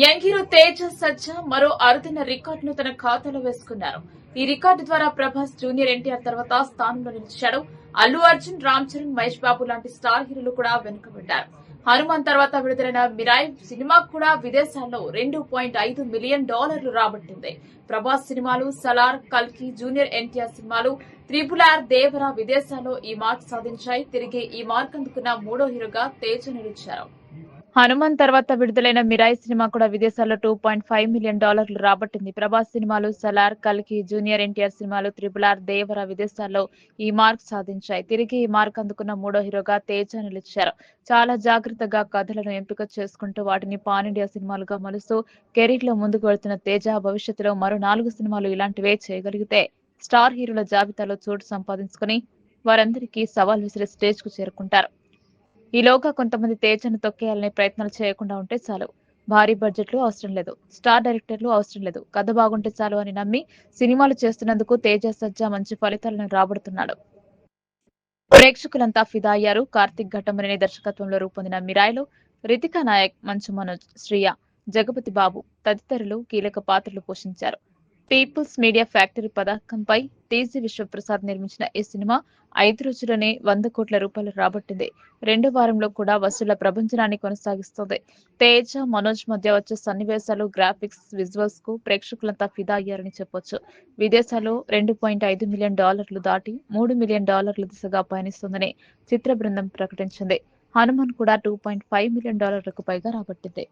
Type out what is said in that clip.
యంగిరు hero Teja సజ్జ మరో అరుదైన రికార్డును తన ఖాతాలో వేసుకున్నారు. ఈ రికార్డు ద్వారా ప్రభాస్ జూనియర్ ఎన్టీఆర్ తర్వాత స్థానంలో నిలిచాడు. అల్లు అర్జున్ రామ్ చరణ్ మహేష్ బాబు లాంటి స్టార్ హీరోలు కూడా వెనుకబడ్డారు. హనుమాన్ తర్వాత విడుదలైన మిరాయి సినిమా కూడా విదేశాల్లో రెండు పాయింట్ ఐదు మిలియన్ డాలర్లు రాబట్టింది. ప్రభాస్ సినిమాలు సలార్ కల్కి జూనియర్ ఎన్టీఆర్ సినిమాలు త్రిపుల్ ఆర్ దేవర విదేశాల్లో ఈ మార్క్ సాధించాయి. తిరిగి ఈ మార్క్ అందుకున్న మూడో హీరోగా తేజ నిలిచారు. హనుమాన్ తర్వాత విడుదలైన మిరాయి సినిమా కూడా విదేశాల్లో టూ పాయింట్ ఫైవ్ మిలియన్ డాలర్లు రాబట్టింది. ప్రభాస్ సినిమాలు సలార్ కల్కి జూనియర్ ఎన్టీఆర్ సినిమాలు త్రిపుల్ ఆర్ దేవర విదేశాల్లో ఈ మార్క్ సాధించాయి. తిరిగి ఈ మార్క్ అందుకున్న మూడో హీరోగా తేజ నిలిచారు. చాలా జాగ్రత్తగా కథలను ఎంపిక చేసుకుంటూ వాటిని పాన్ ఇండియా సినిమాలుగా మలుస్తూ కెరీర్లో ముందుకు వెళ్తున్న తేజ భవిష్యత్తులో మరో నాలుగు సినిమాలు ఇలాంటివే చేయగలిగితే స్టార్ హీరోల జాబితాలో చోటు సంపాదించుకుని వారందరికీ సవాల్ విసిరే స్టేజ్కు చేరుకుంటారు. ఈలోగా కొంతమంది తేజను తొక్కేయాలనే ప్రయత్నాలు చేయకుండా ఉంటే చాలు. భారీ బడ్జెట్లు అవసరం లేదు. స్టార్ డైరెక్టర్లు అవసరం లేదు. కథ బాగుంటే చాలు అని నమ్మి సినిమాలు చేస్తున్నందుకు తేజ సజ్జా మంచి ఫలితాలను రాబడుతున్నాడు. ప్రేక్షకులంతా ఫిదా అయ్యారు. కార్తిక్ ఘట్టమనేని దర్శకత్వంలో రూపొందిన మిరాయిలో రితికా నాయక్ మంచు మనోజ్ శ్రియ జగపతి బాబు తదితరులు కీలక పాత్రలు పోషించారు. పీపుల్స్ మీడియా ఫ్యాక్టరీ పథకంపై టీజీ విశ్వప్రసాద్ నిర్మించిన ఈ సినిమా ఐదు రోజుల్లోనే వంద కోట్ల రూపాయలు రాబట్టింది. రెండో వారంలో కూడా వసూళ్ళ ప్రపంచనాన్ని కొనసాగిస్తోంది. తేజ మనోజ్ మధ్య వచ్చే సన్నివేశాలు గ్రాఫిక్స్ విజువల్స్కు ప్రేక్షకులంతా ఫిదా అయ్యారని చెప్పొచ్చు. విదేశాల్లో రెండు పాయింట్ ఐదు మిలియన్ డాలర్లు దాటి మూడు మిలియన్ డాలర్ల దిశగా పయనిస్తుందని చిత్ర బృందం ప్రకటించింది. హనుమాన్ కూడా టూ పాయింట్ ఫైవ్ మిలియన్ డాలర్లకు పైగా రాబట్టింది.